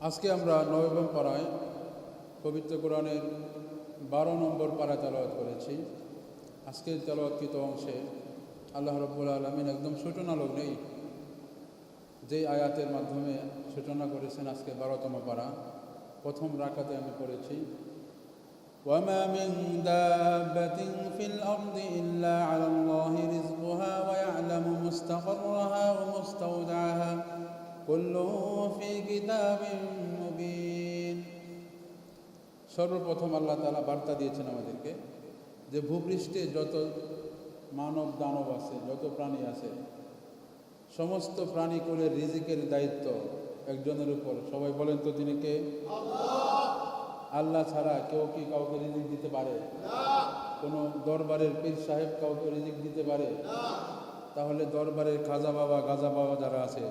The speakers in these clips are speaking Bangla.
আজকে আমরা নবম পাড়ায় পবিত্র কোরআনের বারো নম্বর পাড়া তেলাওয়াত করেছি আজকের তেলাওয়াতকৃত অংশে আল্লাহ রব্বুল আলমিন একদম সূচনা লগ্নেই যে আয়াতের মাধ্যমে সূচনা করেছেন আজকে বারোতম পাড়া প্রথম রাকাতে আমি পড়েছি وما من دابة في الأرض إلا على الله رزقها ويعلم مستقرها ومستودعها কুল্লু ফি সর্বপ্রথম আল্লাহ তালা বার্তা দিয়েছেন আমাদেরকে যে ভূপৃষ্ঠে যত মানব দানব আছে যত প্রাণী আছে সমস্ত প্রাণী করে রিজিকের দায়িত্ব একজনের উপর। সবাই বলেন তো তিনি কে? আল্লাহ। ছাড়া কেউ কি কাউকে রিজিক দিতে পারে? কোনো দরবারের পীর সাহেব কাউকে রিজিক দিতে পারে? তাহলে দরবারের খাজা বাবা, গাজা বাবা যারা আছে,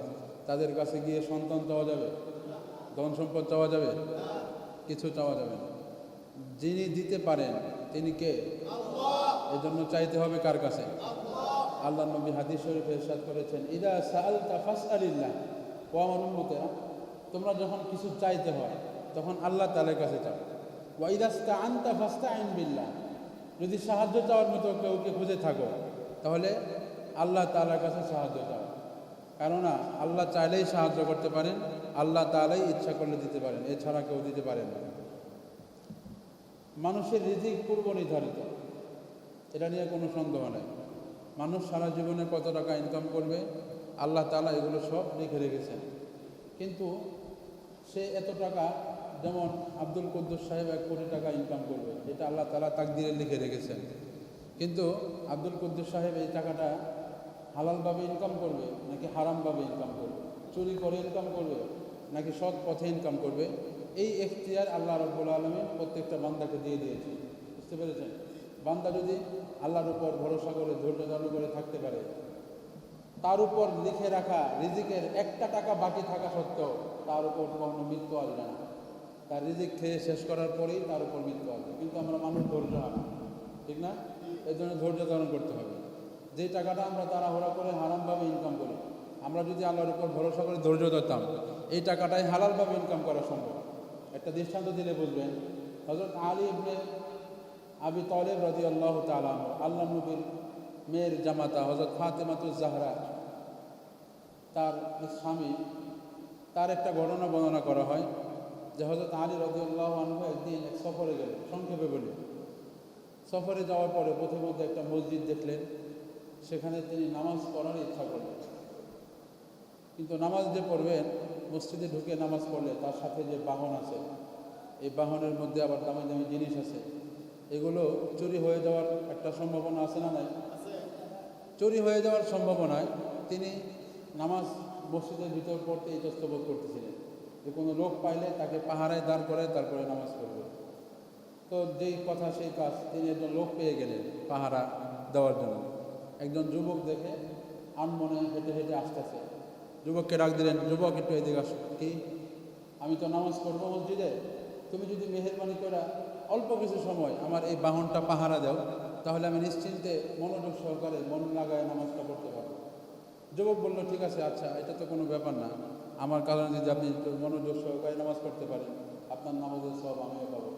তাদের কাছে গিয়ে সন্তান চাওয়া যাবে? ধন সম্পদ চাওয়া যাবে? কিছু চাওয়া যাবে না। যিনি দিতে পারেন, তিনি কে? এজন্য চাইতে হবে কার কাছে? আল্লাহ নবী হাদিস শরীফ এরশাদ করেছেন, ইদা সাল তাফাস আলিল্লাহ ও আমার উন্মতেরা তোমরা যখন কিছু চাইতে হয়, তখন আল্লাহ তালের কাছে চাও। ওয়াইদাস্তা আনতা ফাস্তা আইন বিল্লাহ। যদি সাহায্য চাওয়ার মতো কেউকে খুঁজে থাকো, তাহলে আল্লাহ তালার কাছে সাহায্য চাও। কেননা আল্লাহ চাইলেই সাহায্য করতে পারেন, আল্লাহ তালাই ইচ্ছা করলে দিতে পারেন, এছাড়া কেউ দিতে পারেন না। মানুষের রিজিক পূর্ব নির্ধারিত, এটা নিয়ে কোনো সন্দেহ নেই। মানুষ সারা জীবনে কত টাকা ইনকাম করবে, আল্লাহ তালা এগুলো সব লিখে রেখেছেন। কিন্তু সে এত টাকা, যেমন আব্দুল কুদ্দুস সাহেব এক কোটি টাকা ইনকাম করবে, এটা আল্লাহ তালা তাকদিরে লিখে রেখেছেন। কিন্তু আব্দুল কুদ্দুস সাহেব এই টাকাটা হালালভাবে ইনকাম করবে, নাকি হারামভাবে ইনকাম করবে? চুরি করে ইনকাম করবে, নাকি সৎ পথে ইনকাম করবে? এই এখতিয়ার আল্লাহ রব্বুল আলমী প্রত্যেকটা বান্দাকে দিয়ে দিয়েছে বুঝতে পেরেছেন? বান্দা যদি আল্লাহর উপর ভরসা করে, ধৈর্য ধারণ করে থাকতে পারে, তার উপর লিখে রাখা রিজিকের একটা টাকা বাকি থাকা সত্ত্বেও তার উপর কখনো মৃত্যু আসবে না। তার রিজিক খেয়ে শেষ করার পরেই তার উপর মৃত্যু আসবে। কিন্তু আমরা মানুষ ধৈর্য হয় ঠিক না? এর জন্য ধৈর্য ধারণ করতে হবে। যে টাকাটা আমরা তাড়াহুড়া করে হারামভাবে ইনকাম করি, আমরা যদি আল্লাহর উপর ভরসা করে ধৈর্য ধরতাম, এই টাকাটাই হালালভাবে ইনকাম করা সম্ভব। একটা দৃষ্টান্ত দিলে বুঝবেন হজরত আলী ইবনে আবি তলেব রদি আল্লাহ তালাম আল্লাহ নবীর মেয়ের জামাতা হজরত ফাতেমাতুজ জাহরা, তার স্বামী, তার একটা ঘটনা বর্ণনা করা হয় যে হজরত আলী রদিউল্লাহ আনহু একদিন এক সফরে গেলেন, সংক্ষেপে বলি। সফরে যাওয়ার পরে মধ্যে একটা মসজিদ দেখলেন সেখানে তিনি নামাজ পড়ার ইচ্ছা করলেন। কিন্তু নামাজ যে পড়বেন, মসজিদে ঢুকে নামাজ পড়লে তার সাথে যে বাহন আছে, এই বাহনের মধ্যে আবার দামি দামি জিনিস আছে, এগুলো চুরি হয়ে যাওয়ার একটা সম্ভাবনা আছে না নাই? চুরি হয়ে যাওয়ার সম্ভাবনায় তিনি নামাজ মসজিদের ভিতর পড়তে ইতস্ত বোধ করতেছিলেন। যে কোনো লোক পাইলে তাকে পাহারায় দাঁড় করে তারপরে নামাজ পড়বে। তো যেই কথা, সেই কাজ তিনি একজন লোক পেয়ে গেলেন পাহারা দেওয়ার জন্য। একজন যুবক দেখে আনমনে হেঁটে হেঁটে আসতেছে। যুবককে ডাক দিলেন, যুবক, একটু এদিকে আসো। কি? আমি তো নামাজ পড়ব মসজিদে তুমি যদি মেহরবানি করে অল্প কিছু সময় আমার এই বাহনটা পাহারা দাও, তাহলে আমি নিশ্চিন্তে মনোযোগ সহকারে মন লাগায় নামাজটা পড়তে পারব। যুবক বলল, ঠিক আছে আচ্ছা এটা তো কোনো ব্যাপার না। আমার কারণে যদি আপনি একটু মনোযোগ সহকারে নামাজ পড়তে পারেন, আপনার নামাজের সব আমিও পাবো।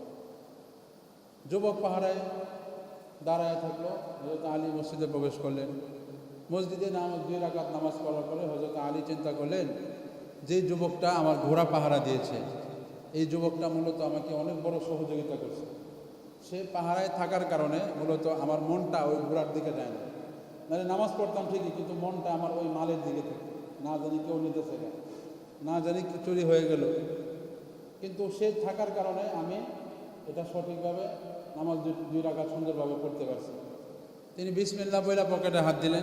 যুবক পাহারায় দাঁড়ায় থাকল হজরত আলী মসজিদে প্রবেশ করলেন। মসজিদে নামাজ, দুই রাকাত নামাজ পড়ার পরে হজরত আলী চিন্তা করলেন, যে যুবকটা আমার ঘোড়া পাহারা দিয়েছে, এই যুবকটা মূলত আমাকে অনেক বড় সহযোগিতা করছে। সে পাহারায় থাকার কারণে মূলত আমার মনটা ওই ঘোড়ার দিকে যায় না। নাহলে নামাজ পড়তাম ঠিকই, কিন্তু মনটা আমার ওই মালের দিকে থাকে। না জানি কেউ নিতেছে না জানি কি চুরি হয়ে গেল। কিন্তু সে থাকার কারণে আমি এটা সঠিকভাবে নামাজ দুই- রাখা সুন্দরভাবে পড়তে পারছি। তিনি বিসমিল্লা বইলা পকেটে হাত দিলেন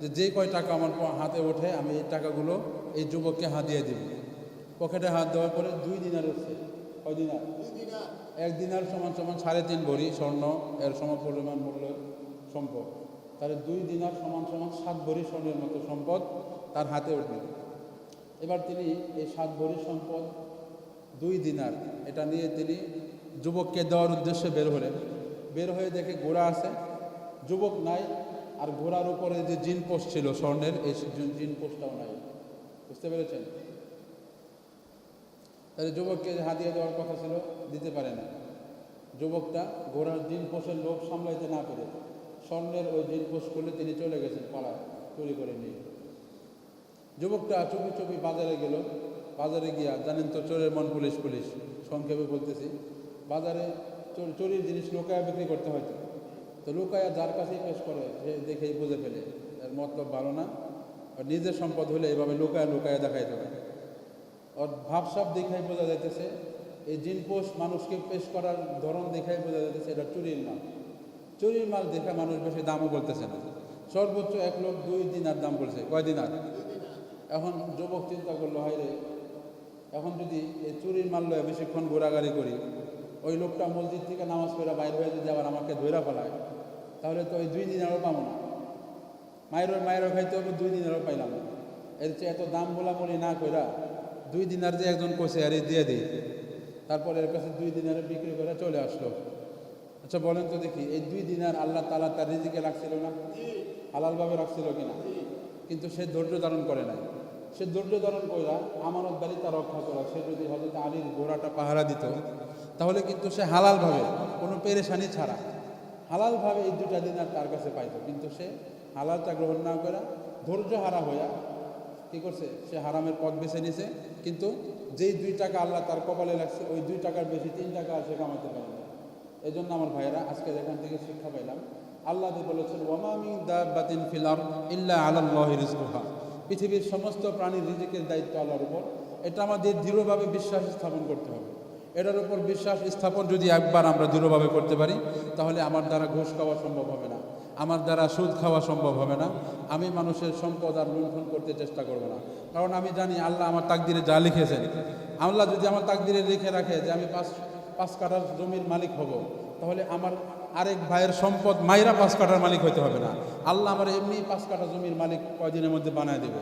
যে যে কয় টাকা আমার হাতে ওঠে আমি এই টাকাগুলো এই যুবককে হাত দিয়ে দিব। পকেটে হাত দেওয়ার পরে দুই দিনার উঠছে কয় দিনার? এক দিনার সমান সমান সাড়ে তিন ভরি স্বর্ণ এর সম পরিমাণ মূল্য সম্পদ। তাহলে দুই দিনার সমান সমান সাত ভরি স্বর্ণের মতো সম্পদ তার হাতে উঠবে। এবার তিনি এই সাত ভরি সম্পদ দুই দিনার এটা নিয়ে তিনি যুবককে দেওয়ার উদ্দেশ্যে বের হলেন। বের হয়ে দেখে ঘোড়া আছে। যুবক নাই আর ঘোড়ার উপরে যে জিন পোস্ট ছিল স্বর্ণের, এই জিন পোস্টটাও নাই। বুঝতে পেরেছেন? তাহলে যুবককে হাতিয়ে দেওয়ার কথা ছিল, দিতে পারে না। যুবকটা ঘোড়ার দিন পোষের লোক সামলাইতে না পেরে স্বর্ণের ওই দিন পোষ করলে তিনি চলে গেছেন পাড়ায়, চুরি করে নিয়ে। যুবকটা চুপি চুপি বাজারে গেল। বাজারে গিয়া, জানেন তো চোরের মন পুলিশ পুলিশ। সংক্ষেপে বলতেছি বাজারে চোর চুরির জিনিস লোকায় বিক্রি করতে হয়তো। তো লোকায়া যার কাছেই পেশ করে, সে দেখেই বুঝে ফেলে, এর মতলব ভালো না। আর নিজের সম্পদ হলে এভাবে লোকায় লোকায় দেখাইতে হবে ওর ভাবসাব দেখাই বোঝা যাইতেছে, এই জিনপোষ মানুষকে পেশ করার ধরন দেখাই বোঝা যাইতেছে, এটা চুরির মাল। চুরির মাল দেখে মানুষ বেশি দামও বলতেছে না। সর্বোচ্চ এক লোক দুই দিনার দাম বলছে কয় দিনার এখন যুবক চিন্তা করল হয় রে এখন যদি এই চুরির মাল লয়ে বেশিক্ষণ ঘোরাঘুরি করি ওই লোকটা মসজিদ থেকে নামাজ পড়া বাইর হয়ে যদি আবার আমাকে ধৈরা ফেলায়, তাহলে তো ওই দুই দিনারও পাবো না। মায়েরও মায়েরও খাইতে হবে দুই দিন আরও পাইলাম। না এর চেয়ে এত দাম বলাবলি না কইরা দুই দিনার যে একজন কষে আর দিয়ে দিই তারপর এর কাছে দুই দিনারে বিক্রি করে চলে আসলো। আচ্ছা বলেন তো দেখি, এই দুই দিনার আল্লাহ তালা তার রিজিকে রাখছিল না? হালালভাবে রাখছিল কিনা? কিন্তু সে ধৈর্য ধারণ করে নাই। সে ধৈর্য ধারণ কইরা আমানত বাড়িটা রক্ষা করা। সে যদি হজরত আলীর ঘোড়াটা পাহারা দিত তাহলে কিন্তু সে হালালভাবে, কোনো পেরেশানি ছাড়া, হালালভাবে এই দুটা দিন আর তার কাছে পাইতো। কিন্তু সে হালালটা গ্রহণ না করা ধৈর্য হারা হইয়া কি করছে? সে হারামের পথ বেছে নিছে। কিন্তু যেই দুই টাকা আল্লাহ তার কপালে লাগছে, ওই দুই টাকার বেশি তিন টাকা সে কামাতে পারে না। এই জন্য আমার ভাইয়েরা, আজকে এখান থেকে শিক্ষা পাইলাম, আল্লাহ বলেছেন ওয়ামামি দাবাতিন ফিলার ইল্লা আলাল্লাহি রিজকুহা। পৃথিবীর সমস্ত প্রাণীর রিজিকের দায়িত্ব আল্লাহর উপর। এটা আমাদের দৃঢ়ভাবে বিশ্বাস স্থাপন করতে হবে। এটার উপর বিশ্বাস স্থাপন যদি একবার আমরা দৃঢ়ভাবে করতে পারি, তাহলে আমার দ্বারা ঘুষ খাওয়া সম্ভব হবে না। আমার দ্বারা সুদ খাওয়া সম্ভব হবে না। আমি মানুষের সম্পদ আর লুণ্ঠন করতে চেষ্টা করব না। কারণ আমি জানি আল্লাহ আমার তাকদিরে যা লিখেছেন। আল্লাহ যদি আমার তাকদিরে লিখে রাখে যে আমি পাঁচ পাঁচ কাঠার জমির মালিক হব, তাহলে আমার আরেক ভাইয়ের সম্পদ মাইরা পাঁচ কাঠার মালিক হতে হবে না। আল্লাহ আমার এমনি পাঁচ কাঠা জমির মালিক কয়দিনের মধ্যে বানায় দেবে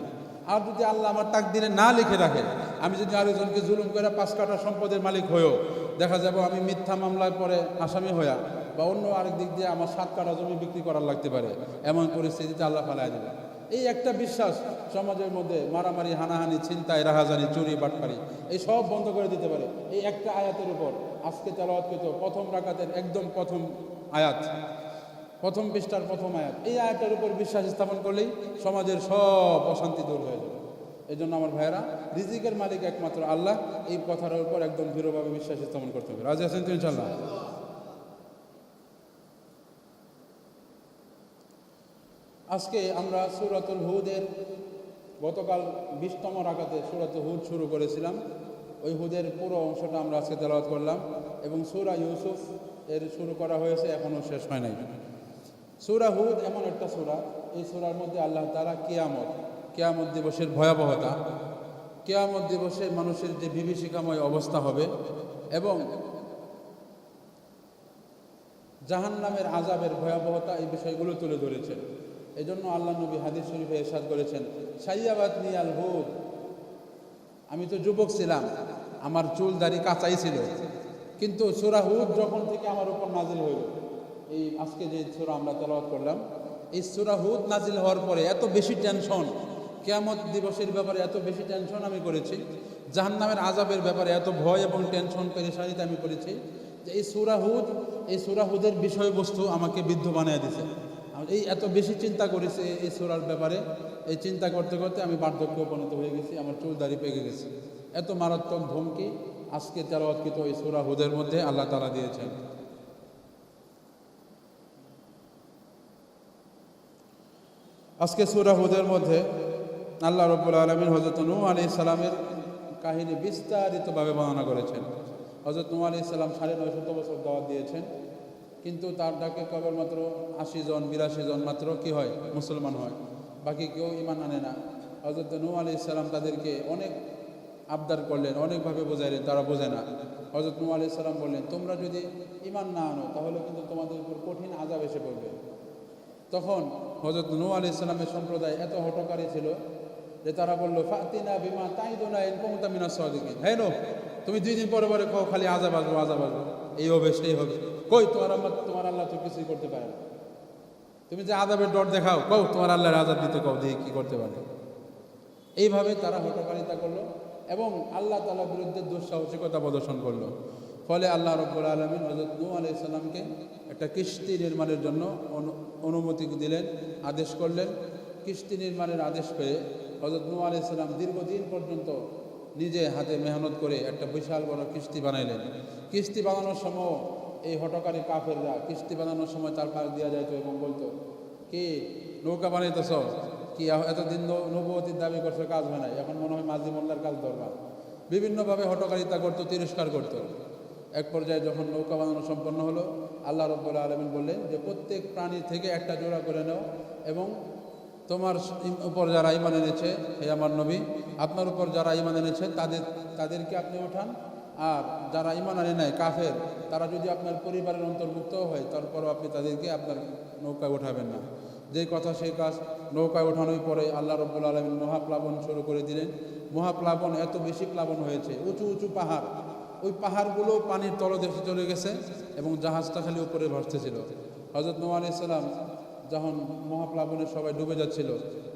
আর যদি আল্লাহ আমার তাক তাকদিরে না লিখে রাখে, আমি যদি আরেকজনকে জুলুম করে পাঁচ কাটা সম্পদের মালিক হয়েও, দেখা যাব আমি মিথ্যা মামলায় পরে আসামি হইয়া বা অন্য আরেক দিক দিয়ে আমার সাত কাটা জমি বিক্রি করার লাগতে পারে, এমন পরিস্থিতিতে আল্লাহ ফালাই দেবে এই একটা বিশ্বাস সমাজের মধ্যে মারামারি, হানাহানি, ছিনতাই, রাহাজানি, চুরি, বাটপারি, এই সব বন্ধ করে দিতে পারে। এই একটা আয়াতের উপর আজকে তেলাওয়াতকৃত প্রথম রাকাতের একদম প্রথম আয়াত। প্রথম পৃষ্ঠার প্রথম আয়াত। এই আয়াতের উপর বিশ্বাস স্থাপন করলেই সমাজের সব অশান্তি দূর হয়ে যাবে। এই জন্য আমার ভাইয়েরা, রিজিকের মালিক একমাত্র আল্লাহ। এই কথার উপর একদম দৃঢ়ভাবে বিশ্বাস স্থাপন করতে হবে। রাজি আছেন তো ইনশাল্লাহ আজকে আমরা সুরাতুল হুদের গতকাল বিশতম রাখাতে সুরাতুল হুদ শুরু করেছিলাম। ওই হুদের পুরো অংশটা আমরা আজকে তেলাওয়াত করলাম এবং সুরা ইউসুফ এর শুরু করা হয়েছে এখনও শেষ হয় নাই। সুরা হুদ এমন একটা সুরা। এই সুরার মধ্যে আল্লাহ তালা কেয়ামত কেয়ামত দিবসের ভয়াবহতা, কেয়ামত দিবসে মানুষের যে বিভীষিকাময় অবস্থা হবে এবং জাহান নামের আজাবের ভয়াবহতা এই বিষয়গুলো তুলে ধরেছেন। এই জন্য আল্লাহ নবী হাদিস শরীফে এরশাদ করেছেন সাইয়াবাদ নিয়াল হুদ। আমি তো যুবক ছিলাম, আমার চুল দাড়ি কাঁচাই ছিল, কিন্তু সুরা হুদ যখন থেকে আমার উপর নাজিল হইল এই আজকে যে সুরা আমরা তেলাওয়াত করলাম, এই সুরা হুদ নাজিল হওয়ার পরে এত বেশি টেনশন কেয়ামত দিবসের ব্যাপারে এত বেশি টেনশন আমি করেছি, জাহান্নামের আজাবের ব্যাপারে এত ভয় এবং টেনশন পেরেশানিতে আমি করেছি যে এই সুরাহুদ এই সুরাহুদের বিষয়বস্তু আমাকে বিদ্ধ বানিয়ে দিছে এই এত বেশি চিন্তা করেছি এই সুরার ব্যাপারে, এই চিন্তা করতে করতে আমি বার্ধক্য উপনীত হয়ে গেছি, আমার চুল দাড়ি পেকে গেছে। এত মারাত্মক ধমকি আজকে তেলাওয়াতকৃত এই সুরাহুদের মধ্যে আল্লাহ তালা দিয়েছেন। আজকে সুরাহুদের মধ্যে আল্লাহ রব্বুল আলমিন হজরত নূ আলি সালামের কাহিনী বিস্তারিতভাবে বর্ণনা করেছেন। হজরত নু আলি সাল্লাম সাড়ে নয়শত বছর দাওয়াত দিয়েছেন। কিন্তু তার ডাকে কেবলমাত্র আশি জন, বিরাশি জন মাত্র কি হয়? মুসলমান হয়। বাকি কেউ ইমান আনে না। হজরত নূ আলি সাল্লাম তাদেরকে অনেক আবদার করলেন, অনেকভাবে বোঝাইলেন, তারা বোঝে না। হজরত নু আলি সাল্লাম বললেন, তোমরা যদি ইমান না আনো, তাহলে কিন্তু তোমাদের উপর কঠিন আজাব এসে পড়বে। তখন হজরত নূ আলি ইসলামের সম্প্রদায় এত হটকারী ছিল যে তারা বলল, ফাতিনা বিমা তাই দোনা এনকমতা মিনা সদিকিন। হ্যাঁ তুমি দুই দিন পরে পরে কও, খালি আজাব আসব আজাব আসব এই হবে সেই হবে। কই, তোমার আল্লাহ তোমার আল্লাহ তো কিছুই করতে পারে না। তুমি যে আজাবের ডর দেখাও, কও, তোমার আল্লাহর আজাব দিতে কও, দিয়ে কি করতে পারে? এইভাবে তারা হটকারিতা করল এবং আল্লাহ তালার বিরুদ্ধে দুঃসাহসিকতা প্রদর্শন করল। ফলে আল্লাহ রব্বুল আলমিন হজরত নূ আলাই সাল্লামকে একটা কিস্তি নির্মাণের জন্য অনু- অনুমতি দিলেন, আদেশ করলেন। কিস্তি নির্মাণের আদেশ পেয়ে হজরত নূ আলাই সাল্লাম দীর্ঘদিন পর্যন্ত নিজে হাতে মেহনত করে একটা বিশাল বড় কিস্তি বানাইলেন। কিস্তি বানানোর সময় এই হটকারী কাফেররা কিস্তি বানানোর সময় তার পাশ দেওয়া যাইতো এবং বলতো, কি নৌকা বানাইতেছ? কি এতদিন ন- নবতির দাবি করছে, কাজ হয় নাই। এখন মনে হয় মাঝি মোল্লার কাজ দরকার বিভিন্নভাবে হটকারিতা করতো, তিরস্কার করতো। এক পর্যায়ে যখন নৌকা বানানো সম্পন্ন হলো, আল্লাহ রব্বুল আলমিন বললেন যে, প্রত্যেক প্রাণী থেকে একটা জোড়া করে নাও এবং তোমার উপর যারা ইমান এনেছে, হে আমার নবী, আপনার উপর যারা ইমান এনেছে, তাদের, তাদেরকে আপনি ওঠান। আর যারা ইমান আনে নেয় কাফের, তারা যদি আপনার পরিবারের অন্তর্ভুক্ত হয়, তারপরও আপনি তাদেরকে আপনার নৌকায় ওঠাবেন না। যে কথা সেই কাজ, নৌকায় ওঠানোর পরে আল্লাহ রব্বুল আলমিন মহাপ্লাবন শুরু করে দিলেন। মহাপ্লাবন এত বেশি প্লাবন হয়েছে, উঁচু উঁচু পাহাড়। ওই পাহাড়গুলো পানির তলদেশে চলে গেছে এবং জাহাজটা খালি উপরে ভাসতেছিল হজরত নোয়া আলাইসাল্লাম যখন মহাপ্লাবনে সবাই ডুবে যাচ্ছিল,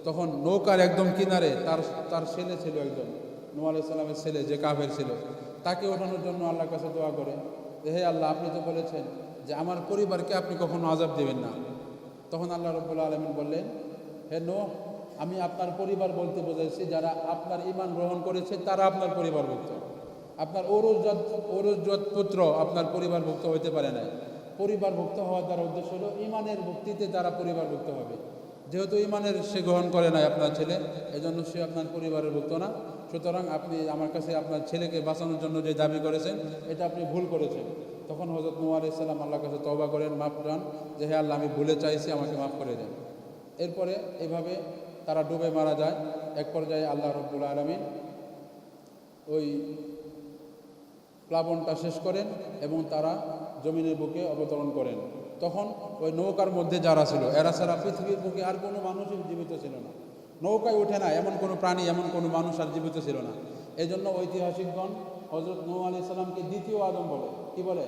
তখন নৌকার একদম কিনারে তার তার ছেলে ছিল একজন নোয়া আলাইসাল্লামের ছেলে যে কাফের ছিল, তাকে ওঠানোর জন্য আল্লাহর কাছে দোয়া করে হে আল্লাহ, আপনি তো বলেছেন যে আমার পরিবারকে আপনি কখনো আজাব দেবেন না। তখন আল্লাহ রব্বুল্লা আলমিন বললেন, হে নো আমি আপনার পরিবার বলতে বোঝাইছি, যারা আপনার ইমান গ্রহণ করেছে তারা আপনার পরিবারভুক্ত। আপনার ঔরজাত ঔরজাত পুত্র আপনার পরিবারভুক্ত হইতে পারে নাই। পরিবারভুক্ত হওয়ার দ্বারা উদ্দেশ্য হলো ইমানের ভক্তিতে তারা পরিবারভুক্ত হবে। যেহেতু ইমানের সে গ্রহণ করে নাই আপনার ছেলে, এজন্য সে আপনার পরিবারের ভুক্ত না। সুতরাং আপনি আমার কাছে আপনার ছেলেকে বাঁচানোর জন্য যে দাবি করেছেন, এটা আপনি ভুল করেছেন। তখন হজরত নূয়া আলাইসাল্লাম আল্লাহর কাছে তবা করেন, মাফ চান, যে হে আল্লাহ, আমি ভুলে চাইছি, আমাকে মাফ করে দেন। এরপরে এভাবে তারা ডুবে মারা যায়। এক পর্যায়ে আল্লাহ রব্বুল আলমিন ওই প্লাবনটা শেষ করেন এবং তারা জমিনের বুকে অবতরণ করেন। তখন ওই নৌকার মধ্যে যারা ছিল, এরা ছাড়া পৃথিবীর বুকে আর কোনো মানুষই জীবিত ছিল না। নৌকায় ওঠে না, এমন কোনো প্রাণী, এমন কোনো মানুষ আর জীবিত ছিল না। এই জন্য ঐতিহাসিকগণ হজরত নৌ আলি সাল্লামকে দ্বিতীয় আদম বলে। কি বলে?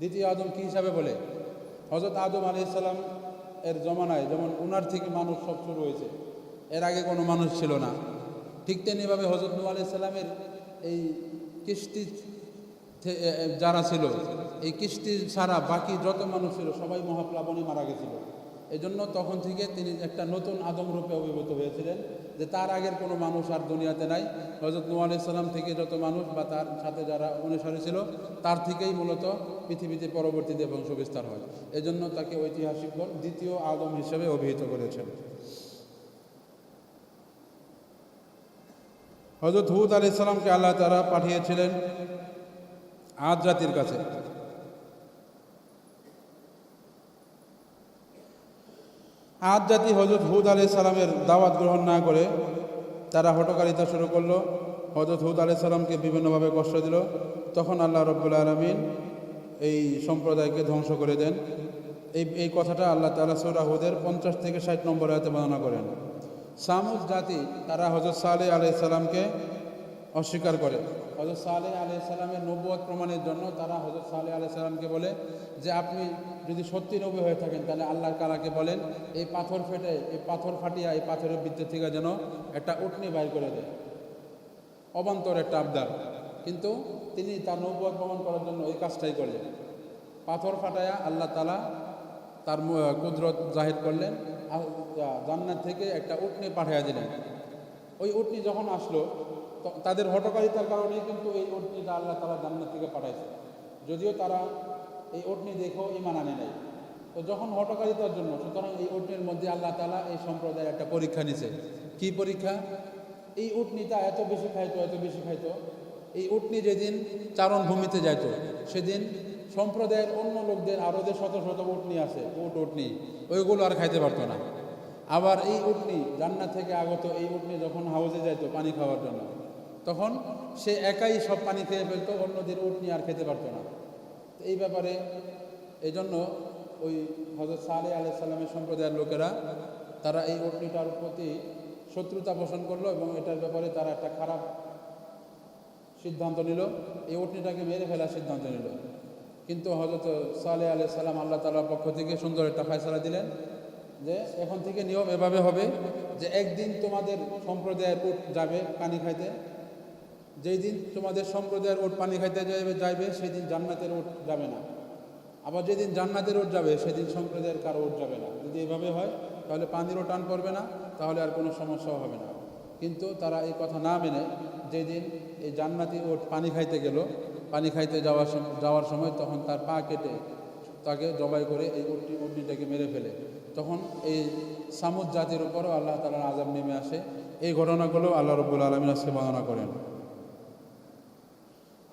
দ্বিতীয় আদম কি হিসাবে বলে? হজরত আদম আলি সাল্লাম এর জমানায় যেমন উনার থেকে মানুষ সব শুরু হয়েছে, এর আগে কোনো মানুষ ছিল না। ঠিক তেমনিভাবে হজরত নু আলি সাল্লামের এই কিস্তি যারা ছিল, এই কিস্তি ছাড়া বাকি যত মানুষ ছিল, সবাই মহাপ্লাবনে মারা গেছিল। এই জন্য তখন থেকে তিনি একটা নতুন আদম রূপে অভিভূত হয়েছিলেন, যে তার আগের কোনো মানুষ আর দুনিয়াতে নাই। হজরত নু আলি সাল্লাম থেকে যত মানুষ বা তার সাথে যারা অনুসারী ছিল, তার থেকেই মূলত পৃথিবীতে পরবর্তীতে বংশ বিস্তার হয়। এজন্য তাকে ঐতিহাসিকগণ দ্বিতীয় আদম হিসেবে অভিহিত করেছেন। হজরত হুদ আলি সাল্লামকে আল্লাহ তারা পাঠিয়েছিলেন আজ জাতির কাছে। আজ জাতি হজরত হুদ আলি সালামের দাওয়াত গ্রহণ না করে তারা হটকারিতা শুরু করল। হজরত হুদ আলি সালামকে বিভিন্নভাবে কষ্ট দিল। তখন আল্লাহ রব্বুল আলমিন এই সম্প্রদায়কে ধ্বংস করে দেন। এই এই কথাটা আল্লাহ তালা সুরা হুদের পঞ্চাশ থেকে ষাট নম্বর আয়তে বর্ণনা করেন। সামুদ জাতি তারা হজরত সালে আলাই সালামকে অস্বীকার করে। হজরত সালে আলাই সালামের নব্বত প্রমাণের জন্য তারা হজরত সালে আলাই সালামকে বলে যে, আপনি যদি সত্যি নবী হয়ে থাকেন, তাহলে আল্লাহর কালাকে বলেন, এই পাথর ফেটে, এই পাথর ফাটিয়া, এই পাথরের বৃত্তের থেকে যেন একটা উটনি বাইর করে দেয়। অবান্তর একটা আবদার। কিন্তু তিনি তার নৌবত প্রমাণ করার জন্য এই কাজটাই করলেন। পাথর ফাটায়া আল্লাহ তালা তার কুদরত জাহির করলেন। জান্নাত থেকে একটা উটনি পাঠিয়ে দিলেন। ওই উটনি যখন আসলো তাদের হটকারিতার কারণেই কিন্তু এই উটনিটা আল্লাহ তালা জান্নাত থেকে পাঠাইছে। যদিও তারা এই উটনি দেখেও ইমান আনে নাই। তো যখন হটকারিতার জন্য, সুতরাং এই উটনির মধ্যে আল্লাহ তালা এই সম্প্রদায়ের একটা পরীক্ষা নিছে। কি পরীক্ষা? এই উটনিটা এত বেশি খাইতো, এত বেশি খাইতো। এই উটনি যেদিন চারণ ভূমিতে যাইতো, সেদিন সম্প্রদায়ের অন্য লোকদের আরও যে শত শত উটনি আছে, উট উটনি, ওইগুলো আর খাইতে পারতো না। আবার এই উটনি জান্নাত থেকে আগত এই উটনি যখন হাউজে যাইতো পানি খাওয়ার জন্য, তখন সে একাই সব পানি খেয়ে ফেলতো, অন্যদের উটনি আর খেতে পারতো না। এই ব্যাপারে এই জন্য ওই হজরত সালে আলাই সাল্লামের সম্প্রদায়ের লোকেরা, তারা এই উটনিটার প্রতি শত্রুতা পোষণ করল এবং এটার ব্যাপারে তারা একটা খারাপ সিদ্ধান্ত নিল। এই উটনিটাকে মেরে ফেলার সিদ্ধান্ত নিল। কিন্তু হজরত সালে আলাই সাল্লাম আল্লাহ তালার পক্ষ থেকে সুন্দর একটা ফায়সালা দিলেন। যে এখন থেকে নিয়ম এভাবে হবে যে একদিন তোমাদের সম্প্রদায়ের উট যাবে পানি খাইতে। যেই দিন তোমাদের সম্প্রদায়ের ওট পানি খাইতে যাবে যাইবে, সেদিন জান্নাতের ওট যাবে না। আবার যেদিন জান্নাতের ওট যাবে, সেদিন সম্প্রদায়ের কারও ওট যাবে না। যদি এভাবে হয়, তাহলে পানিরও টান পড়বে না, তাহলে আর কোনো সমস্যাও হবে না। কিন্তু তারা এই কথা না মেনে যেদিন এই জান্নাতি ওট পানি খাইতে গেল, পানি খাইতে যাওয়ার যাওয়ার সময় তখন তার পা কেটে তাকে জবাই করে এই উটটি উটনিটাকে মেরে ফেলে। তখন এই সামুদ জাতির উপরও আল্লাহ তালার আজাব নেমে আসে। এই ঘটনাগুলো আল্লাহ রব্বুল আলমিন আজকে বর্ণনা করেন।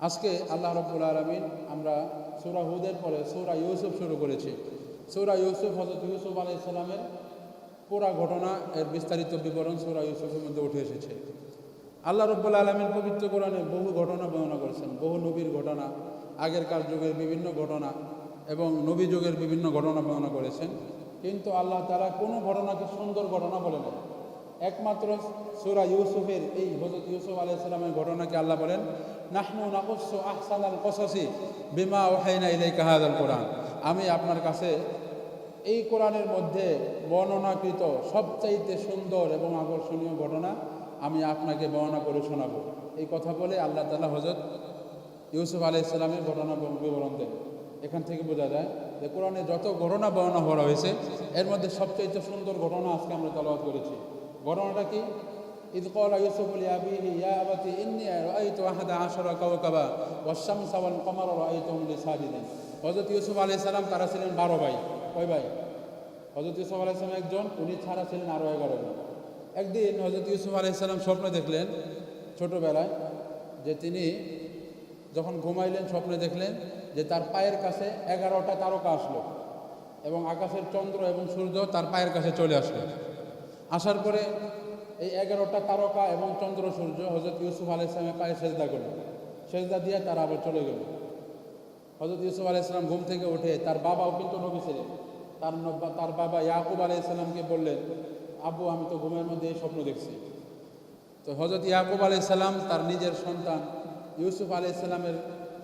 আজকে আল্লাহ রব্বুল আলমিন আমরা সৌরা হুদের পরে সৌরা ইউসুফ শুরু করেছি। সৌরা ইউসুফ হজরত ইউসুফ আলাই ইসলামের পুরা ঘটনা এর বিস্তারিত বিবরণ সৌরা ইউসুফের মধ্যে উঠে এসেছে। আল্লাহ রব্বুল আলমিন পবিত্র কোরআনে বহু ঘটনা বর্ণনা করেছেন, বহু নবীর ঘটনা, আগেরকার যুগের বিভিন্ন ঘটনা এবং নবী যুগের বিভিন্ন ঘটনা বর্ণনা করেছেন। কিন্তু আল্লাহ তারা কোনো ঘটনাকে সুন্দর ঘটনা বলে না একমাত্র সুরা ইউসুফের এই হজরত ইউসুফ আলাইসালামের ঘটনাকে আল্লাহ বলেন, নাহনু নাকস্য আহসান আল কসসি বিমা ওহাইনা ইলাই কাহাদ আল কোরআন। আমি আপনার কাছে এই কোরআনের মধ্যে বর্ণনাকৃত সবচাইতে সুন্দর এবং আকর্ষণীয় ঘটনা আমি আপনাকে বর্ণনা করে শোনাবো। এই কথা বলে আল্লাহ তালা হজরত ইউসুফ আলাই ইসলামের ঘটনা বিবরণ দেন। এখান থেকে বোঝা যায় যে কোরআনে যত ঘটনা বর্ণনা করা হয়েছে এর মধ্যে সবচাইতে সুন্দর ঘটনা আজকে আমরা তলবাদ করেছি ঘটনাটা কি إذ قال يوسف لأبيه يا أبت إني رأيت أحد عشر كوكبا والشمس والقمر رأيتهم لي ساجدين হজরত ইউসুফ আলাইহিস সালাম তারা ছিলেন বারো ভাই কয় ভাই হজরত ইউসুফ আলাইহিস সালাম একজন উনি ছাড়া ছিলেন আরও এগারো জন একদিন হজরত ইউসুফ আলাইহিস সালাম স্বপ্নে দেখলেন ছোটবেলায় যে তিনি যখন ঘুমাইলেন স্বপ্নে দেখলেন যে তার পায়ের কাছে এগারোটা তারকা আসলো এবং আকাশের চন্দ্র এবং সূর্য তার পায়ের কাছে চলে আসলো। আসার পরে এই এগারোটা তারকা এবং চন্দ্র সূর্য হজরত ইউসুফ আলাইসলামের পায়ে সেজদা করল। সেজদা দিয়ে তারা আবার চলে গেল। হজরত ইউসুফ আলাইসালাম ঘুম থেকে উঠে তার বাবাও কিন্তু নবী ছিলেন। তার তার বাবা ইয়াকুব আলাইসাল্লামকে বললেন, আব্বু, আমি তো ঘুমের মধ্যে এই স্বপ্ন দেখছি। তো হজরত ইয়াকুব আলাইসাল্লাম তার নিজের সন্তান ইউসুফ আলাইসাল্লামের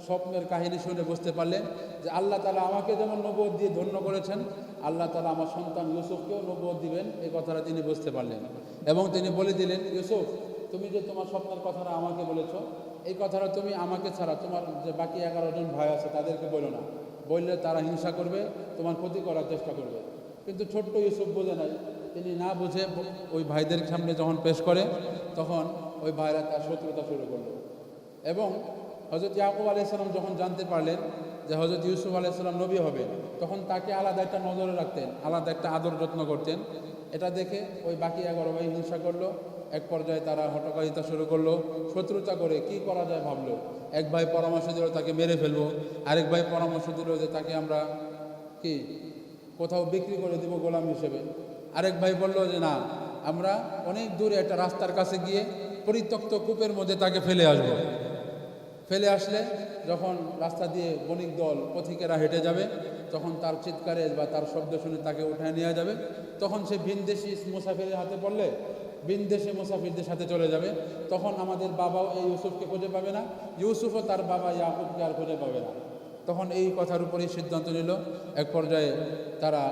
স্বপ্নের কাহিনী শুনে বুঝতে পারলেন যে আল্লাহ তালা আমাকে যেমন নবদ দিয়ে ধন্য করেছেন, আল্লাহ তালা আমার সন্তান ইউসুফকেও নবদ দিবেন এই কথাটা তিনি বুঝতে পারলেন। এবং তিনি বলে দিলেন, ইউসুফ, তুমি যে তোমার স্বপ্নের কথাটা আমাকে বলেছ, এই কথাটা তুমি আমাকে ছাড়া, তোমার যে বাকি এগারো জন ভাই আছে তাদেরকে বলো না। বললে তারা হিংসা করবে, তোমার ক্ষতি করার চেষ্টা করবে। কিন্তু ছোট্ট ইউসুফ বোঝে নাই। তিনি না বুঝে ওই ভাইদের সামনে যখন পেশ করে, তখন ওই ভাইরা তার শত্রুতা শুরু করল। এবং হজরত ইয়াকুব আলাইসালাম যখন জানতে পারলেন যে হজরত ইউসুফ আলাইসাল্লাম নবী হবে, তখন তাকে আলাদা একটা নজরে রাখতেন, আলাদা একটা আদর যত্ন করতেন। এটা দেখে ওই বাকি এগারো ভাই হিংসা করল, এক পর্যায়ে তারা হটকারিতা শুরু করল, শত্রুতা করে কি করা যায় ভাবলো। এক ভাই পরামর্শ দিল তাকে মেরে ফেলব, আরেক ভাই পরামর্শ দিল যে তাকে আমরা কি কোথাও বিক্রি করে দিব গোলাম হিসেবে। আরেক ভাই বলল যে না, আমরা অনেক দূরে একটা রাস্তার কাছে গিয়ে পরিত্যক্ত কূপের মধ্যে তাকে ফেলে আসব। ফেলে আসলে, যখন রাস্তা দিয়ে বণিক দল পথিকেরা হেঁটে যাবে, তখন তার চিৎকারে বা তার শব্দ শুনে তাকে উঠায় নেওয়া যাবে। তখন সে ভিনদেশি মুসাফিরের হাতে পড়লে ভিনদেশি মুসাফিরদের সাথে চলে যাবে। তখন আমাদের বাবাও এই ইউসুফকে খুঁজে পাবে না, ইউসুফও তার বাবা ইয়াকুবকে আর খুঁজে পাবে না। তখন এই কথার উপরেই সিদ্ধান্ত নিল। এক পর্যায়ে তারা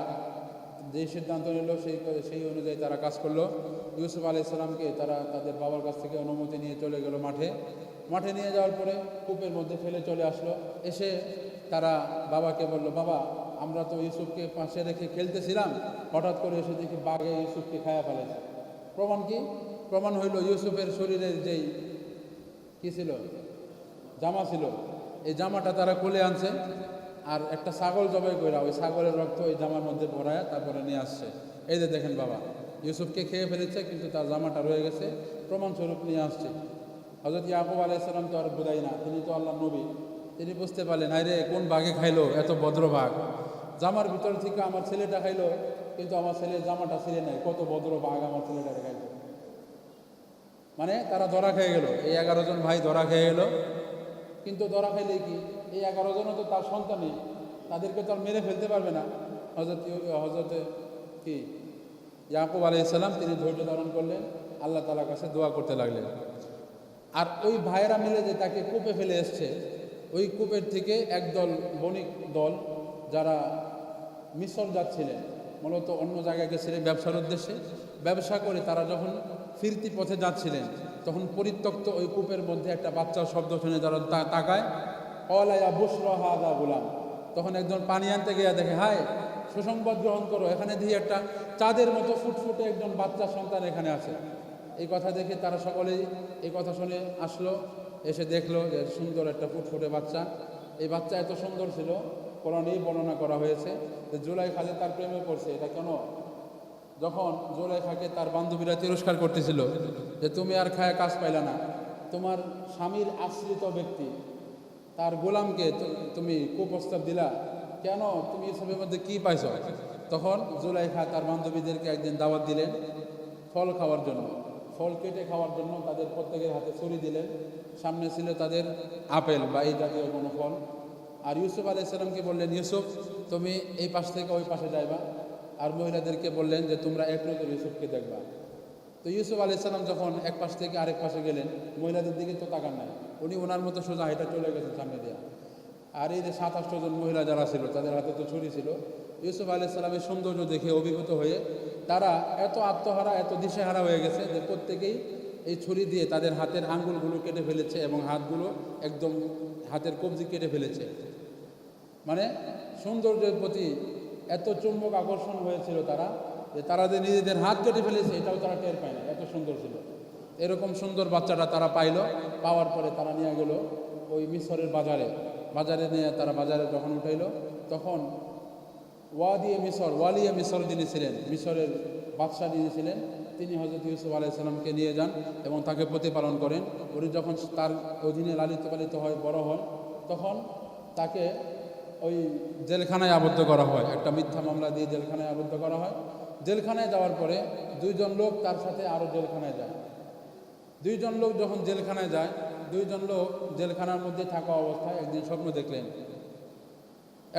যেই সিদ্ধান্ত নিল, সেই সেই অনুযায়ী তারা কাজ করল। ইউসুফ আলাইসাল্লামকে তারা তাদের বাবার কাছ থেকে অনুমতি নিয়ে চলে গেল মাঠে। মাঠে নিয়ে যাওয়ার পরে কূপের মধ্যে ফেলে চলে আসলো। এসে তারা বাবাকে বলল, বাবা, আমরা তো ইউসুফকে পাশে রেখে খেলতেছিলাম। হঠাৎ করে এসে দেখি বাঘে ইউসুফকে খায়া ফেলেছে। প্রমাণ কি? প্রমাণ হইল ইউসুফের শরীরের যেই কি ছিল? জামা ছিল। এই জামাটা তারা খুলে আনছে আর একটা ছাগল জবাই কইরা ওই ছাগলের রক্ত ওই জামার মধ্যে ভরায় তারপরে নিয়ে আসছে। এই যে দেখেন বাবা ইউসুফকে খেয়ে ফেলেছে, কিন্তু তার জামাটা রয়ে গেছে, প্রমাণস্বরূপ নিয়ে আসছে। হজরত ইয়াকুব আলাইসালাম তো আর বোঝাই না, তিনি তো আল্লাহ নবী। তিনি বুঝতে পারলেন আরে কোন বাঘে খাইলো? এত ভদ্র বাঘ। জামার ভিতর থেকে আমার ছেলেটা খাইলো, কিন্তু আমার ছেলের জামাটা ছিঁড়ে নাই। কত ভদ্র বাঘ আমার ছেলেটাকে খাইলো। মানে তারা ধরা খেয়ে গেল। এই এগারো জন ভাই ধরা খেয়ে গেল। কিন্তু ধরা খাইলে কি? এই এগারো জনও তো তার সন্তানই। তাদেরকে তো আর মেরে ফেলতে পারবে না। হজরত হজরতে কি? ইয়াকুব আলাইসাল্লাম তিনি ধৈর্য ধারণ করলেন, আল্লাহ তালার কাছে দোয়া করতে লাগলেন। আর ওই ভাইয়েরা মিলে যে তাকে কূপে ফেলে এসছে, ওই কূপের থেকে একদল বণিক দল যারা মিশর যাচ্ছিলেন, মূলত অন্য জায়গায় গেছিলেন ব্যবসার উদ্দেশ্যে, ব্যবসা করে তারা যখন ফিরতি পথে যাচ্ছিলেন, তখন পরিত্যক্ত ওই কূপের মধ্যে একটা বাচ্চার শব্দ শুনে যারা তাকায় অলাইয়া বুসরা হাদা গুলাম। তখন একজন পানি আনতে গিয়ে দেখে, হায় সুসংবাদ গ্রহণ করো। এখানে দিয়ে একটা চাঁদের মতো ফুটফুটে একজন বাচ্চা সন্তান এখানে আছে। এই কথা দেখে তারা সকলেই এই কথা শুনে আসলো, এসে দেখল যে সুন্দর একটা ফুটফুটে বাচ্চা। এই বাচ্চা এত সুন্দর ছিল, কোরআনেই বর্ণনা করা হয়েছে যে জুলাই খালে তার প্রেমে পড়ছে। এটা কেন? যখন জুলাই জোলেখাকে তার বান্ধবীরা তিরস্কার করতেছিল যে তুমি আর খায় কাজ পাইলা না, তোমার স্বামীর আশ্রিত ব্যক্তি, তার গোলামকে তুমি কুপ্রস্তাব দিলা কেন তুমি এসবের মধ্যে কি পাইছ? তখন জুলাইখা তার বান্ধবীদেরকে একদিন দাওয়াত দিলেন ফল খাওয়ার জন্য। ফল কেটে খাওয়ার জন্য তাদের প্রত্যেকের হাতে ছড়ি দিলেন। সামনে ছিল তাদের আপেল বা এই জাতীয় কোনো ফল। আর ইউসুফ আলাইসাল্লামকে বললেন, ইউসুফ, তুমি এই পাশ থেকে ওই পাশে যাইবা। আর মহিলাদেরকে বললেন যে, তোমরা এক নজর ইউসুফকে দেখবা। তো ইউসুফ আলাইসাল্লাম যখন এক পাশ থেকে আরেক পাশে গেলেন, মহিলাদের দিকে তো তাকান নাই। উনি ওনার মতো সোজা হাইটা চলে গেছেন সামনে দিয়ে। আর এই যে সাত, আটশো জন মহিলা যারা ছিল, তাদের হাতে তো ছুরি ছিল। ইউসুফ আলাইসাল্লামের সৌন্দর্য দেখে অভিভূত হয়ে তারা এত আত্মহারা, এত দিশেহারা হয়ে গেছে যে প্রত্যেকেই এই ছুরি দিয়ে তাদের হাতের আঙ্গুলগুলো কেটে ফেলেছে এবং হাতগুলো একদম হাতের কবজি কেটে ফেলেছে। মানে সৌন্দর্যের প্রতি এত চুম্বক আকর্ষণ হয়েছিল তারা যে তারা যে নিজেদের হাত কেটে ফেলেছে, এটাও তারা টের পায় না। এত সুন্দর ছিল। এরকম সুন্দর বাচ্চাটা তারা পাইল, পাওয়ার পরে তারা নিয়ে গেল ওই মিশরের বাজারে। বাজারে নিয়ে তারা বাজারে যখন উঠাইলো, তখন ওয়াদিয়ে মিশর ওয়ালিয়ে মিশর যিনি ছিলেন, মিশরের বাদশাহ যিনি ছিলেন, তিনি হজরত ইউসুফ আলাইসাল্লামকে নিয়ে যান এবং তাকে প্রতিপালন করেন। উনি যখন তার অধীনে লালিত পালিত হয়, বড় হন, তখন তাকে ওই জেলখানায় আবদ্ধ করা হয়। একটা মিথ্যা মামলা দিয়ে জেলখানায় আবদ্ধ করা হয়। জেলখানায় যাওয়ার পরে দুইজন লোক তার সাথে আরও জেলখানায় যায়। দুইজন লোক যখন জেলখানায় যায় দুইজন লোক জেলখানার মধ্যে থাকা অবস্থায় একদিন স্বপ্ন দেখলেন।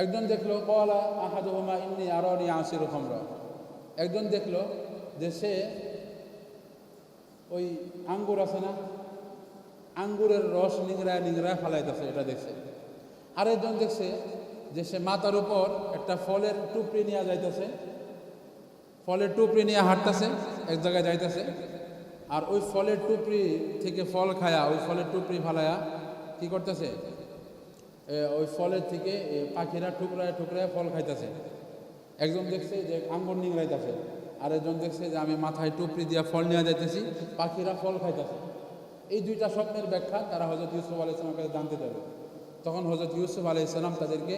একজন দেখল, কলা আহাদুহমা ইন্নি আরনি আসির খমরা। একজন দেখল যে সে ওই আঙ্গুর আছে না, আঙ্গুরের রস নিংড়ায় নিংড়ায় ফালাইতেছে, এটা দেখছে। আরেকজন দেখছে যে সে মাথার উপর একটা ফলের টুকরি নিয়ে যাইতেছে, ফলের টুকরি নিয়ে হাঁটতেছে, এক জায়গায় যাইতেছে। আর ওই ফলের টুকরি থেকে ফল খায়া, ওই ফলের টুকরি ফালায়া কি করতেছে? ওই ফলের থেকে পাখিরা টুকরায় টুকরায় ফল খাইতেছে। একজন দেখছে যে আঙ্গুর নিংড়াইতেছে আর একজন দেখছে যে আমি মাথায় টুকরি দিয়া ফল নিয়ে যাইতেছি, পাখিরা ফল খাইতেছে। এই দুইটা স্বপ্নের ব্যাখ্যা তারা হজরত ইউসুফ আলাইসলামের কাছে জানতে চাইবে তখন হজরত ইউসুফ আলাইসালাম তাদেরকে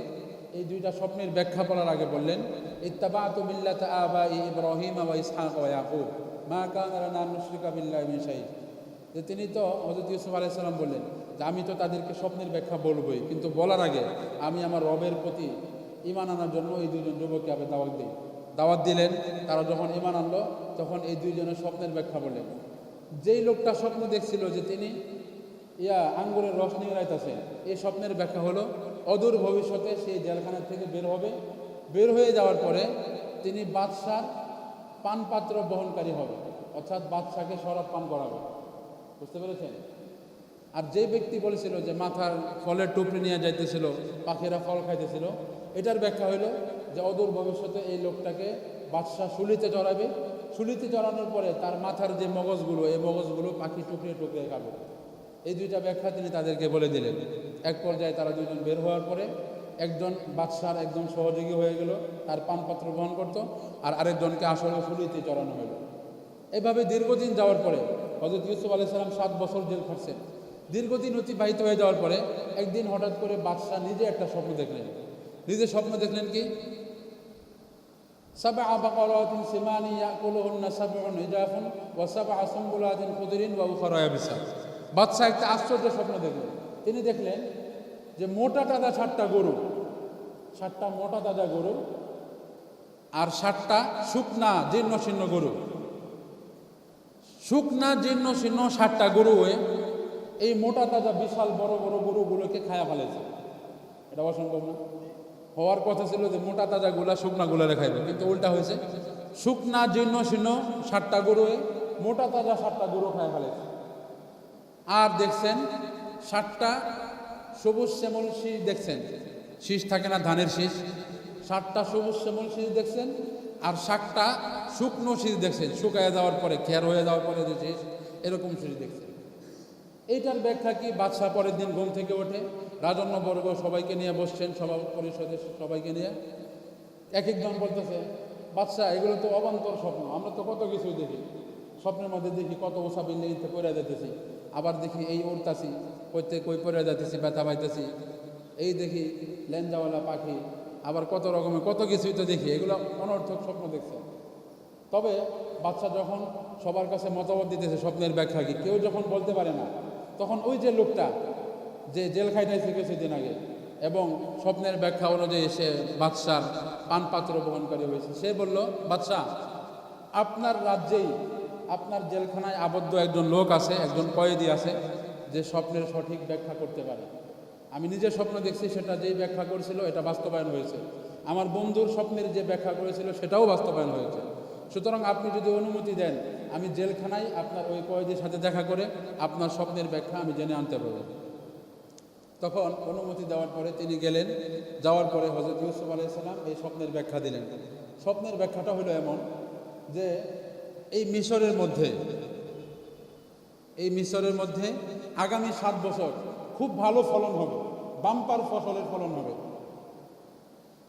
এই দুইটা স্বপ্নের ব্যাখ্যা বলার আগে বললেন ইত্তাবাত মিল্লাত আবাই ইব্রাহিম ওয়া ইসহাক ওয়া ইয়াকুব। মা কান লানা নুশরিকা বিল্লাহি যে তিনি তো হজরত ইউসুফ আলাইসাল্লাম বললেন যে আমি তো তাদেরকে স্বপ্নের ব্যাখ্যা বলবই, কিন্তু বলার আগে আমি আমার রবের প্রতি ইমান আনার জন্য এই দুজন যুবককে আমি দাওয়াত দিই। দাওয়াত দিলেন, তারা যখন ইমান আনলো, তখন এই দুইজনের স্বপ্নের ব্যাখ্যা বললেন। যেই লোকটা স্বপ্ন দেখছিল যে তিনি, ইয়া আঙ্গুরের রস নিংড়াইতেছে এই স্বপ্নের ব্যাখ্যা হলো, অদূর ভবিষ্যতে সেই জেলখানা থেকে বের হবে। বের হয়ে যাওয়ার পরে তিনি বাদশার পানপাত্র বহনকারী হবে, অর্থাৎ বাদশাকে শরাব পান করাবে। বুঝতে পেরেছেন? আর যে ব্যক্তি বলেছিল যে মাথার ফলের টুকরি নিয়ে যাইতেছিল, পাখিরা ফল খাইতেছিল, এটার ব্যাখ্যা হলো যে অদূর ভবিষ্যতে এই লোকটাকে বাদশাহ শুলিতে চড়াবে। শুলিতে চড়ানোর পরে তার মাথার যে মগজগুলো, এই মগজগুলো পাখি টুকরে টুকরে খাবে। এই দুইটা ব্যাখ্যা তিনি তাদেরকে বলে দিলেন। এক পর্যায়ে তারা দুজন বের হওয়ার পরে একজন বাদশার একজন সহযোগী হয়ে গেল, তার পানপাত্র বহন করত আর আরেকজনকে আসলে শুলিতে চড়ানো হলো। এভাবে দীর্ঘদিন যাওয়ার পরে হজরত ইউসুফ আলাইসাল্লাম সাত বছর জেল খাটছেন দীর্ঘদিন অতিবাহিত হয়ে যাওয়ার পরে একদিন হঠাৎ করে বাদশাহ নিজে একটা স্বপ্ন দেখলেন। নিজে স্বপ্ন দেখলেন কি? ইয়াবিসা বাদশাহ একটা আশ্চর্য স্বপ্ন দেখলেন। তিনি দেখলেন যে মোটা তাজা ষাটটা গরু ষাটটা মোটা তাজা গরু আর ষাটটা শুকনা জীর্ণ শীর্ণ গরু। শুকনা জীর্ণ শীর্ণ ষাটটা গরু হয়ে এই মোটা তাজা বিশাল বড় বড় গরুগুলোকে খায়া ফেলেছে। এটা অসম্ভব না? হওয়ার কথা ছিল যে মোটা তাজা গুলা শুকনা গুলারে খাইবে, কিন্তু উল্টা হয়েছে। শুকনা জীর্ণ শীর্ণ ষাটটা গরু মোটা তাজা ষাটটা গরু খায় ফেলেছে। আর দেখছেন ষাটটা সবুজ শ্যামল শীষ দেখছেন? শীষ থাকে না ধানের শীষ। ষাটটা সবুজ শ্যামল শীষ দেখছেন আর ষাটটা শুকনো শীষ দেখছেন। শুকায় যাওয়ার পরে, খেয়ার হয়ে যাওয়ার পরে যে শীষ, এরকম শীষ দেখছেন। এইটার ব্যাখ্যা কি? বাদশাহ পরের দিন ঘুম থেকে ওঠে। রাজন্যবর্গ সবাইকে নিয়ে বসছেন, সভা পরিষদের সবাইকে নিয়ে। এক একজন বলতেছে, বাদশাহ, এগুলো তো অবান্তর স্বপ্ন। আমরা তো কত কিছু দেখি। স্বপ্নের মধ্যে দেখি কত ওষা বিল্ডিংতে পড়ে যেতেছি আবার দেখি এই উড়তাছি কইতে কই পড়ে যাইতেছি, ব্যথা পাইতেছি। এই দেখি লেঞ্জাওয়ালা পাখি, আবার কত রকমের, কত কিছুই তো দেখি, এগুলো অনর্থক স্বপ্ন দেখছে। তবে বাচ্চা যখন সবার কাছে মতামত দিতেছে, স্বপ্নের ব্যাখ্যা কি, কেউ যখন বলতে পারে না, তখন ওই যে লোকটা যে জেল খাইটাইছে কিছুদিন আগে, এবং স্বপ্নের ব্যাখ্যা অনুযায়ী সে বাদশার পানপাত্র বহনকারী হয়েছে, সে বলল বাদশাহ আপনার রাজ্যেই আপনার জেলখানায় আবদ্ধ একজন লোক আছে, একজন কয়েদি আছে, যে স্বপ্নের সঠিক ব্যাখ্যা করতে পারে। আমি নিজে স্বপ্ন দেখছি, সেটা যেই ব্যাখ্যা করেছিল, এটা বাস্তবায়ন হয়েছে। আমার বন্ধুর স্বপ্নের যে ব্যাখ্যা করেছিল, সেটাও বাস্তবায়ন হয়েছে। সুতরাং আপনি যদি অনুমতি দেন, আমি জেলখানায় আপনার ওই কয়েদির সাথে দেখা করে আপনার স্বপ্নের ব্যাখ্যা আমি জেনে আনতে পারব। তখন অনুমতি দেওয়ার পরে তিনি গেলেন। যাওয়ার পরে হজরত ইউসুফ আলাইসাল্লাম এই স্বপ্নের ব্যাখ্যা দিলেন। স্বপ্নের ব্যাখ্যাটা হলো এমন যে এই মিশরের মধ্যে, এই মিশরের মধ্যে আগামী সাত বছর খুব ভালো ফলন হবে, বাম্পার ফসলের ফলন হবে।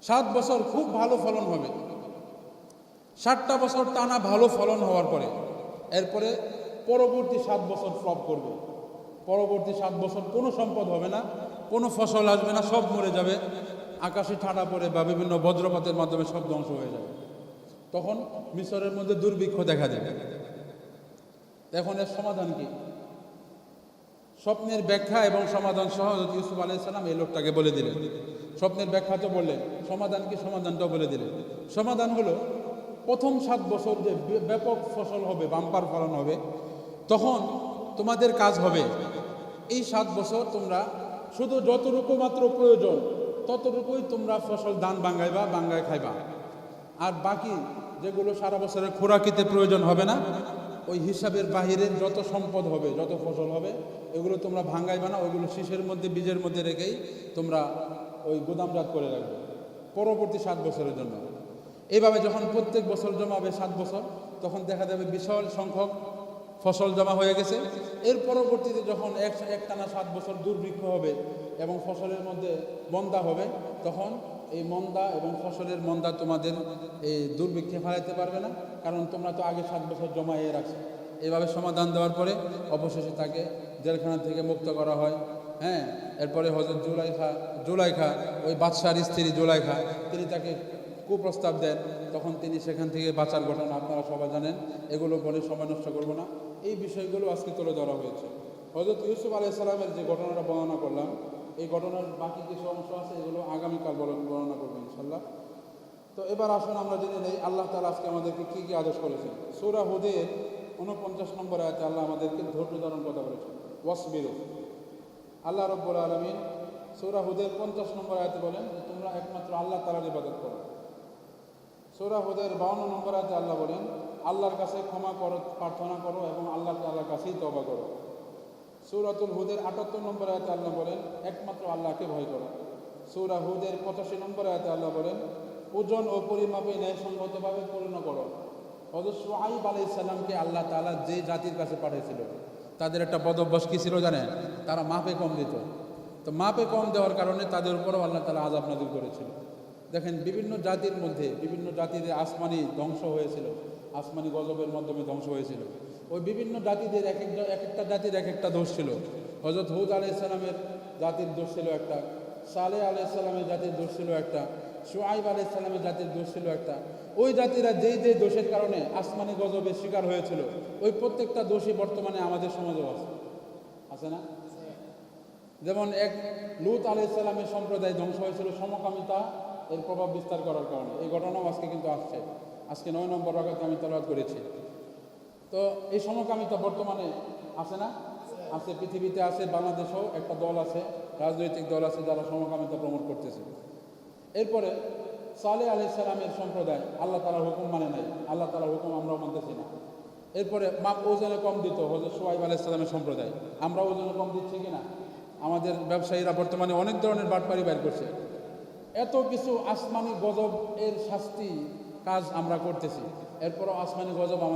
সাত বছর খুব ভালো ফলন হবে। ষাটটা বছর টানা ভালো ফলন হওয়ার পরে, এরপরে পরবর্তী সাত বছর ফ্লপ করবে। পরবর্তী সাত বছর কোনো সম্পদ হবে না, কোনো ফসল আসবে না, সব মরে যাবে। আকাশে ঠাডা পড়ে বা বিভিন্ন বজ্রপাতের মাধ্যমে সব ধ্বংস হয়ে যাবে। তখন মিশরের মধ্যে দুর্ভিক্ষ দেখা দেবে এখন এর সমাধান কি? স্বপ্নের ব্যাখ্যা এবং সমাধান সহ ইউসুফ আলাইসালাম এই লোকটাকে বলে দিলেন। স্বপ্নের ব্যাখ্যা তো বললেন, সমাধান কি সমাধানটাও বলে দিলেন। সমাধান হলো প্রথম সাত বছর যে ব্যাপক ফসল হবে, বাম্পার ফলন হবে, তখন তোমাদের কাজ হবে। এই সাত বছর তোমরা শুধু যতটুকু মাত্র প্রয়োজন, ততটুকুই তোমরা ফসল ধান বাঙ্গাইবা, বাঙ্গায় খাইবা। আর বাকি যেগুলো সারা বছরের খোরাকিতে প্রয়োজন হবে না, ওই হিসাবের বাহিরের যত সম্পদ হবে, যত ফসল হবে, এগুলো তোমরা ভাঙ্গাইবা না, ওইগুলো শীষের মধ্যে, বীজের মধ্যে রেখেই তোমরা ওই গুদামজাত করে রাখবে পরবর্তী সাত বছরের জন্য। এইভাবে যখন প্রত্যেক বছর জমাবে সাত বছর, তখন দেখা যাবে বিশাল সংখ্যক ফসল জমা হয়ে গেছে। এর পরবর্তীতে যখন এক, একটানা সাত বছর দুর্ভিক্ষ হবে এবং ফসলের মধ্যে মন্দা হবে, তখন এই মন্দা এবং ফসলের মন্দা তোমাদের এই দুর্ভিক্ষে ফেলাইতে পারবে না, কারণ তোমরা তো আগে সাত বছর জমাইয়ে রাখছো। এইভাবে সমাধান দেওয়ার পরে অবশেষে তাকে জেলখানা থেকে মুক্ত করা হয়। হ্যাঁ এরপরে হজরত জুলাইখা জুলাইখা, ওই বাদশার স্ত্রী জুলাইখা, তিনি তাকে কুপ্রস্তাব দেন। তখন তিনি সেখান থেকে বাঁচার ঘটনা আপনারা সবাই জানেন, এগুলো বলে সময় নষ্ট করব না। এই বিষয়গুলো আজকে তুলে ধরা হয়েছে। হজরত ইউসুফ আলাইসালামের যে ঘটনাটা বর্ণনা করলাম এই ঘটনার বাকি কিছু অংশ আছে, এগুলো আগামীকাল বর্ণ- বর্ণনা করব ইনশাল্লাহ তো এবার আসুন আমরা জেনে নেই, আল্লাহ তালা আজকে আমাদেরকে কী কী আদেশ করেছেন। সৌরা হুদের উনপঞ্চাশ নম্বর আয়তে আল্লাহ আমাদেরকে ধৈর্য ধারণ কথা বলেছেন, ওয়াসবিরু। আল্লাহ রব্বুল আলমিন সৌরা হুদের পঞ্চাশ নম্বর আয়তে বলেন যে, তোমরা একমাত্র আল্লাহ তালার ইবাদত করো। সৌরা হুদের বাউন্ন নম্বর আয়তে আল্লাহ বলেন, আল্লাহর কাছে ক্ষমা করো, প্রার্থনা করো এবং আল্লাহ তাল্লাহর কাছেই তবা করো। সৌরাতুল হুদের আটাত্তর নম্বর আয়তে আল্লাহ বলেন, একমাত্র আল্লাহকে ভয় করো। সৌরা হুদের পঁচাশি নম্বর আয়তে আল্লাহ বলেন, ওজন ও পরিমাপে ন্যায়সঙ্গতভাবে পূর্ণ করো। অজস্র আইব আলাই সাল্লামকে আল্লাহ তাআলা যে জাতির কাছে পাঠিয়েছিল, তাদের একটা বদভ্যাস কী ছিল জানেন? তারা মাপে কম দিত। তো মাপে কম দেওয়ার কারণে তাদের উপরও আল্লাহ তালা আজাব নাজিল করেছিল। দেখেন, বিভিন্ন জাতির মধ্যে বিভিন্ন জাতিদের আসমানি ধ্বংস হয়েছিল। আসমানি গজবের মাধ্যমে ধ্বংস হয়েছিল। ওই বিভিন্ন জাতিদের এক একটা এক একটা জাতির এক একটা দোষ ছিল। হজরত হুদ আলাইসালামের জাতির দোষ ছিল একটা সালে আলাইসালামের জাতির দোষ ছিল একটা সোয়াইব আলাইসালামের জাতির দোষ ছিল একটা। ওই জাতিরা যেই যেই দোষের কারণে আসমানি গজবের শিকার হয়েছিল, ওই প্রত্যেকটা দোষই বর্তমানে আমাদের সমাজেও আছে। আছে না? যেমন এক লুত আলাইসাল্লামের সম্প্রদায় ধ্বংস হয়েছিল সমকামিতা, এর প্রভাব বিস্তার করার কারণে। এই ঘটনাও আজকে কিন্তু আসছে। আজকে নয় নম্বর রাখাতে আমি তলাত করেছি। তো এই সমকামিতা বর্তমানে আছে না? আছে, পৃথিবীতে আছে, বাংলাদেশেও একটা দল আছে, রাজনৈতিক দল আছে যারা সমকামিতা প্রমোট করতেছে। এরপরে সালে আলি সালামের সম্প্রদায় আল্লাহ তালার হুকুম মানে নাই, আল্লাহ তালার হুকুম আমরাও মানতেছি না। এরপরে মাপ ওজনে কম দিত হজরত সোহাইব আলি সালামের সম্প্রদায় আমরা ওজনে কম দিচ্ছি কিনা আমাদের ব্যবসায়ীরা বর্তমানে অনেক ধরনের বাটপাড়ি বের করছে। এত কিছু আসমানি গজব এর শাস্তি কাজ আমরা করতেছি, এরপরও আসমানি গজব আমাদের